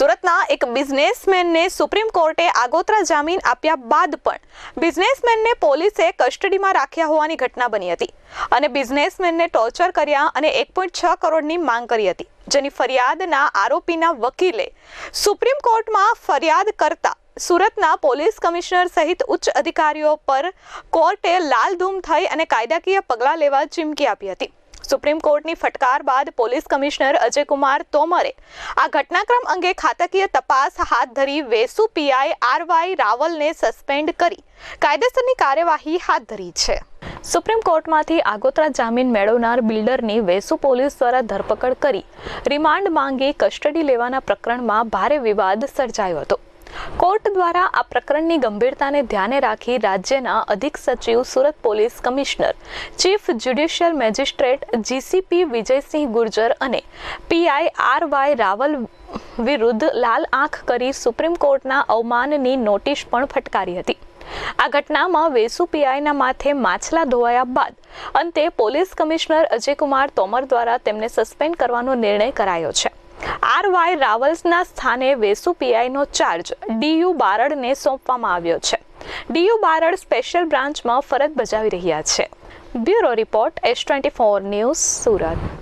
સુરતના એક બિઝનેસમેનને સુપ્રીમ કોર્ટે આગોતરા જામીન આપ્યા બાદ પણ બિઝનેસમેનને પોલીસે કસ્ટડીમાં રાખ્યા હોવાની ઘટના બની હતી અને બિઝનેસમેનને ટોર્ચર કર્યા અને એક પોઈન્ટ છ કરોડની માંગ કરી હતી, જેની ફરિયાદના આરોપીના વકીલે સુપ્રીમ કોર્ટમાં ફરિયાદ કરતા સુરતના પોલીસ કમિશનર સહિત ઉચ્ચ અધિકારીઓ પર કોર્ટે લાલધૂમ થઈ અને કાયદાકીય પગલાં લેવા ચીમકી આપી હતી. સુપ્રીમ કોર્ટની ફટકાર બાદ પોલીસ કમિશનર અજયકુમાર તોમરે આ ઘટનાક્રમ અંગે ખાતાકીય તપાસ હાથ ધરી વેસુ પીઆઈ આરવાય રાવલને સસ્પેન્ડ કરી. કાયદેસરની કાર્યવાહી હાથ ધરી છે. સુપ્રીમ કોર્ટમાંથી આગોતરા જામીન મેળવનાર બિલ્ડરની વેસુ પોલીસ દ્વારા ધરપકડ કરી. રિમાન્ડ માંગી કસ્ટડી લેવાના પ્રકરણમાં ભારે વિવાદ સર્જાયો હતો. કોર્ટ દ્વારા આ પ્રકરણની ગંભીરતાને ધ્યાને રાખી રાજ્યના અધિક સચિવ, Surat police commissioner, chief judicial magistrate GCP Vijaysinh Gurjar અને પીઆઈ આર વાય રાવલ વિરુદ્ધ લાલ આંખ કરી સુપ્રીમ કોર્ટના અવમાનની નોટિસ પણ ફટકારી હતી. આ ઘટનામાં વેસુ પીઆઈના માથે માછલા ધોવાયા બાદ અંતે પોલીસ કમિશનર અજયકુમાર તોમર દ્વારા તેમને સસ્પેન્ડ કરવાનો નિર્ણય કરાયો છે. આર વાય રાવલ્સના સ્થાને વેસુ પીઆઈનો ચાર્જ ડીયુ બારડને સોંપવામાં આવ્યો છે. ડીયુ બારડ સ્પેશિયલ બ્રાન્ચમાં ફરજ બજાવી રહ્યા છે. Bureau report S twenty four news Surat.